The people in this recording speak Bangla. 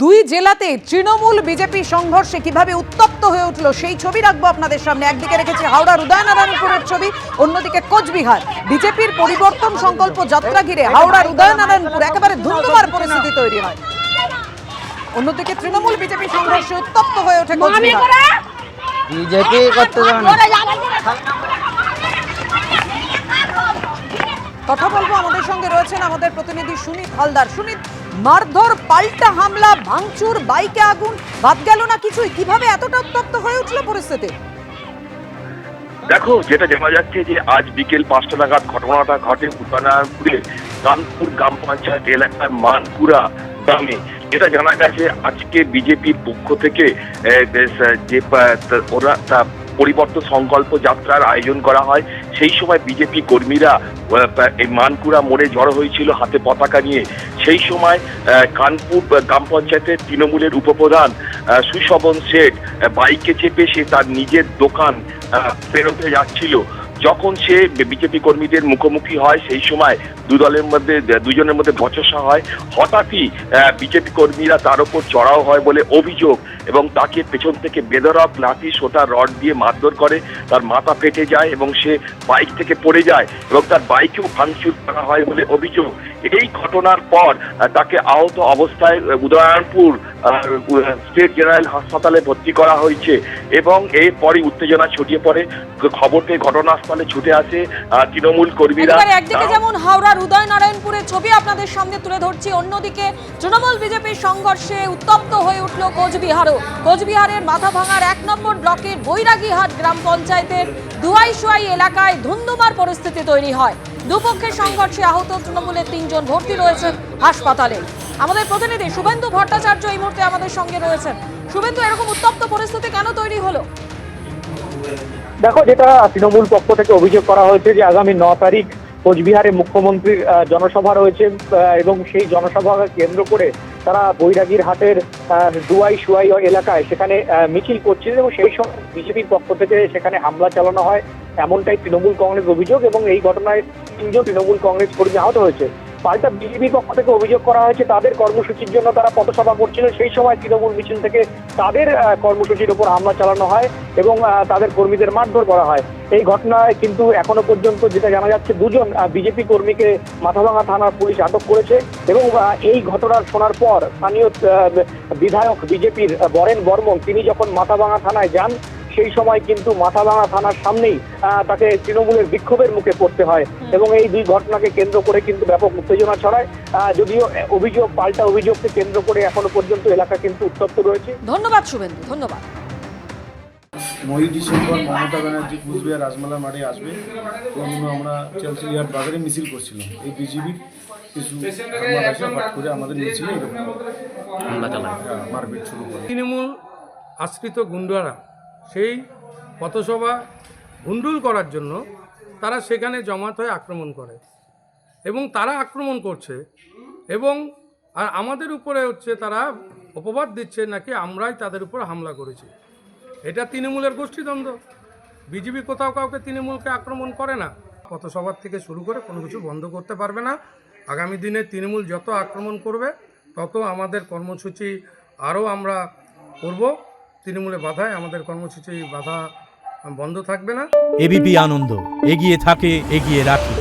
দুই জেলাতে তৃণমূল বিজেপি সংঘর্ষে কীভাবে উত্তপ্ত হয়ে উঠল সেই ছবি রাখব আপনাদের সামনে। একদিকে রেখেছি হাওড়ার উদয়নারায়ণপুরের ছবি অন্যদিকে কোচবিহার। বিজেপির পরিবর্তন সংকল্প যাত্রা ঘিরে হাওড়ার উদয়নারায়ণপুর একেবারে ধুন্ধুমার পরিস্থিতি তৈরি হয়। অন্যদিকে তৃণমূল বিজেপি সংঘর্ষে উত্তপ্ত হয়ে ওঠে কোচবিহার। বিজেপি করতে কথা বলব আমাদের সঙ্গে রয়েছেন আমাদের প্রতিনিধি সুনীত হালদার। সুমিত মারধর, পাল্টা হামলা, ভাঙচুর, বাইকে আগুন, বাদ গেল না কিছুই? কীভাবে এতটা উত্তপ্ত হয়ে উঠল পরিস্থিতি? দেখো, যেটা জানা যাচ্ছে যে আজ বিকেল পাঁচটা নাগাদ ঘটনাটা ঘটে উত্তরনারায়ণপুরের কানপুর গ্রাম পঞ্চায়েত এলাকার মানপুরা গ্রামে। যেটা জানা গেছে, আজকে বিজেপির পক্ষ থেকে যে ওরা পরিবর্তন সংকল্প যাত্রার আয়োজন করা হয়। সেই সময় বিজেপি কর্মীরা এই মানকুড়া মোড়ে জড়ো হয়েছিল হাতে পতাকা নিয়ে। সেই সময় কানপুর গ্রাম পঞ্চায়েতের তৃণমূলের উপপ্রধান সুশবন শেঠ বাইকে চেপে সে তার নিজের দোকান ফেরতে যাচ্ছিল। যখন সে বিজেপি কর্মীদের মুখোমুখি হয়, সেই সময় দু দলের মধ্যে, দুজনের মধ্যে বচসা হয়। হঠাৎই বিজেপি কর্মীরা তার উপর চড়াও হয় বলে অভিযোগ এবং তাকে পেছন থেকে বেদরক লাঠি, সোটা, রড দিয়ে মারধর করে। তার মাথা ফেটে যায় এবং সে বাইক থেকে পড়ে যায় এবং তার বাইকেও ভাঙচুর করা হয় বলে অভিযোগ। এই ঘটনার পর তাকে আহত অবস্থায় উদয়নপুর স্টেট জেনারেল হাসপাতালে ভর্তি করা হয়েছে এবং এরপরই উত্তেজনা ছড়িয়ে পড়ে। খবর পেয়ে ঘটনাস্থলে ছুটে আসে তৃণমূল কর্মীরা। একদিকে যেমন হাওড়ার উদয় নারায়ণপুরের ছবি আপনাদের সামনে তুলে ধরছি অন্যদিকে তৃণমূল বিজেপির সংঘর্ষে উত্তপ্ত হয়ে উঠল কোচবিহারও। কোচবিহারের মাথা ভাঙার এক নম্বর ব্লকের বৈরাগীহাট গ্রাম পঞ্চায়েতের দুয়াইশুয়াই এলাকায় ধুন্ধুমার পরিস্থিতি তৈরি হয়। দুপক্ষের সংঘর্ষে আহত তৃণমূলের তিনজন ভর্তি রয়েছে হাসপাতালে। আমাদের প্রতিনিধি শুভেন্দু ভট্টাচার্য এই মুহূর্তে আমাদের সঙ্গে রয়েছেন। শুভেন্দু, এরকম উত্তপ্ত পরিস্থিতি কেন তৈরি হলো? দেখো, যেটা তৃণমূল পক্ষ থেকে অভিযোগ করা হয়েছে যে আগামী ন তারিখ কোচবিহারে মুখ্যমন্ত্রীর জনসভা রয়েছে এবং সেই জনসভাকে কেন্দ্র করে তারা বৈরাগীর হাটের দুয়াই সুয়াই এলাকায় সেখানে মিছিল করছিলেন এবং সেই সময় বিজেপির পক্ষ থেকে সেখানে হামলা চালানো হয়, এমনটাই তৃণমূল কংগ্রেস অভিযোগ এবং এই ঘটনায় তিনজন তৃণমূল কংগ্রেস কর্মী আহত হয়েছে। পাল্টা বিজেপির পক্ষ থেকে অভিযোগ করা হয়েছে, তাদের কর্মসূচির জন্য তারা পথসভা করছিল। সেই সময় তৃণমূল মিছিল থেকে তাদের কর্মসূচির উপর হামলা চালানো হয় এবং তাদের কর্মীদের মারধর করা হয়। এই ঘটনায় কিন্তু এখনও পর্যন্ত যেটা জানা যাচ্ছে, দুজন বিজেপি কর্মীকে মাথাভাঙা থানার পুলিশ আটক করেছে এবং এই ঘটনার শোনার পর স্থানীয় বিধায়ক বিজেপির বরেন বর্মন, তিনি যখন মাথাভাঙা থানায় যান সেই সময় কিন্তু মাথাভাঙা থানার সামনেই তাকে তৃণমূলের বিক্ষোভের মুখে পড়তে হয়। এবং এই দুই ঘটনাকে কেন্দ্র করে কিন্তু ব্যাপক উত্তেজনা ছড়ায়। যদিও অভিযোগ পাল্টা অভিযোগকে কেন্দ্র করে এখনও পর্যন্ত এলাকা কিন্তু উত্তপ্ত রয়েছে। ধন্যবাদ শুভেন্দু ধন্যবাদ। নয়ই ডিসেম্বর মমতা ব্যানার্জি কুচবিহার রাজমালা মাঠে আসবে। এবং আমরা চেলসিলিহাট বাজারে মিছিল করছিলাম। এই বিজেপির কিছু আমার করে আমাদের মিছিলে এরকম হ্যাঁ, মারপিট শুরু করে। তৃণমূল আশ্রিত গুন্ডারা সেই পথসভা ভুন্ডুল করার জন্য তারা সেখানে জমাত হয়ে আক্রমণ করে। এবং তারা আক্রমণ করছে এবং আর আমাদের উপরে হচ্ছে তারা অপবাদ দিচ্ছে নাকি আমরাই তাদের উপর হামলা করেছি। এটা তৃণমূলের গোষ্ঠীদ্বন্দ্ব। বিজেপি কোথাও কাউকে তৃণমূলকে আক্রমণ করে না। পথসভার থেকে শুরু করে কোনো কিছু বন্ধ করতে পারবে না। আগামী দিনে তৃণমূল যত আক্রমণ করবে, তত আমাদের কর্মসূচি আরও আমরা করব। তৃণমূলে বাধায় আমাদের কর্মসূচি বাধা বন্ধ থাকবে না এবিপি আনন্দ, এগিয়ে থাকে, এগিয়ে রাখে